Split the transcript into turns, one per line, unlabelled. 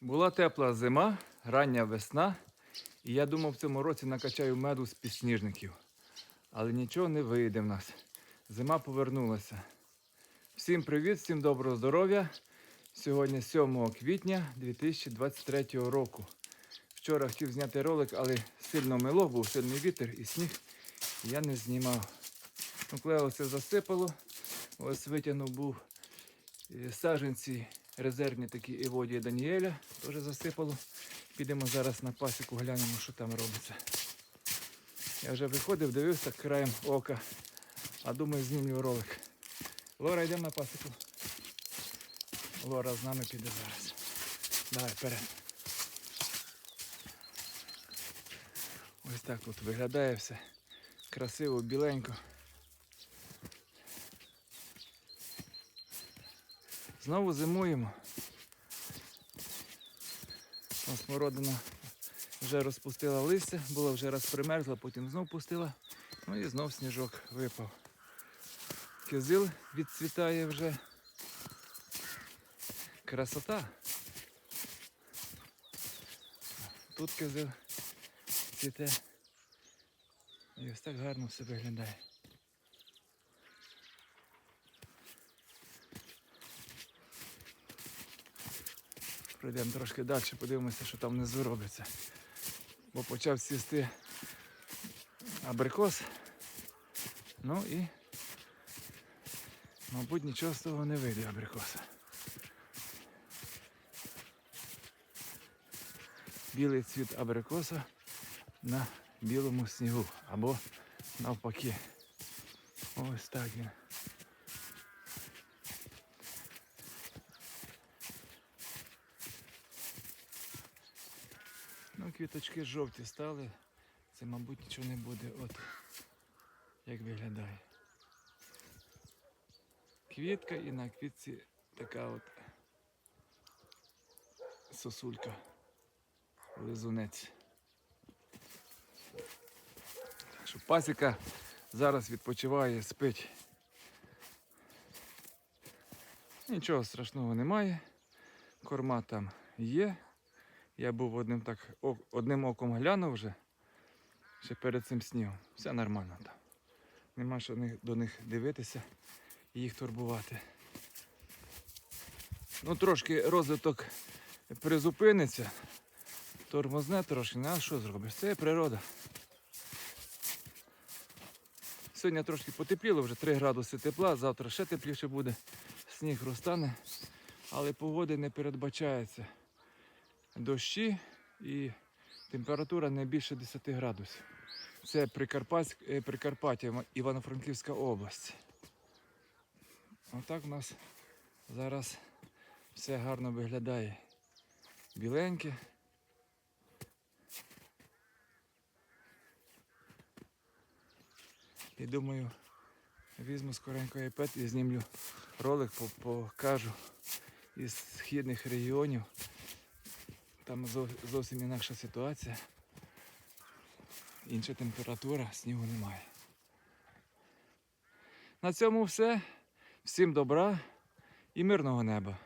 Була тепла зима, рання весна, і я думав, в цьому році накачаю меду з підсніжників. Але нічого не вийде в нас. Зима повернулася. Всім привіт, всім доброго здоров'я. Сьогодні 7 квітня 2023 року. Вчора хотів зняти ролик, але сильно мило, був сильний вітер і сніг. і Я не знімав. Ну, коли все засипало, ось витягнув був е, саджанці резервні такі Еводія Даніеля, теж засипало. Підемо зараз на пасіку, глянемо, що там робиться. Я вже виходив, дивився краєм ока, а думаю, знімлю ролик. Лора, йдемо на пасіку. Лора з нами піде зараз. Давай, вперед. Ось так тут виглядає все. Красиво, біленько. Знову зимуємо. Ось смородина вже розпустила листя, була вже раз примерзла, потім знов пустила. Ну і знов сніжок випав. Кизил відцвітає вже. Красота. Тут кизил цвіте. І ось так гарно все виглядає. Пройдемо трошки далі, подивимося, що там внизу робиться. Бо почав сісти абрикос. Ну і, мабуть, нічого з того не вийде абрикоса. Білий цвіт абрикоса на білому снігу або навпаки. Ось так він. Ну, квіточки жовті стали. Це, мабуть, нічого не буде. От як виглядає. Квітка і на квітці така от сосулька. Лизунець. Так що пасіка зараз відпочиває, спить. Нічого страшного немає. Корма там є. Я був одним так одним оком глянув вже. Ще перед цим снігом. Все нормально там. Нема що до них дивитися і їх турбувати. Ну трошки розвиток призупиниться. Тормозне трошки, ну, а що зробиш? Це природа. Сьогодні трошки потепліло, вже 3 градуси тепла, завтра ще тепліше буде, сніг розтане, але погоди не передбачається. Дощі і температура не більше 10 градусів. Це е, Прикарпаття, Івано-Франківська область. Отак у нас зараз все гарно виглядає. Біленьке. І думаю, візьму скоренько iPad і знімлю ролик, покажу із східних регіонів. Там зовсім інакша ситуація. Інша температура, снігу немає. На цьому все. Всім добра і мирного неба.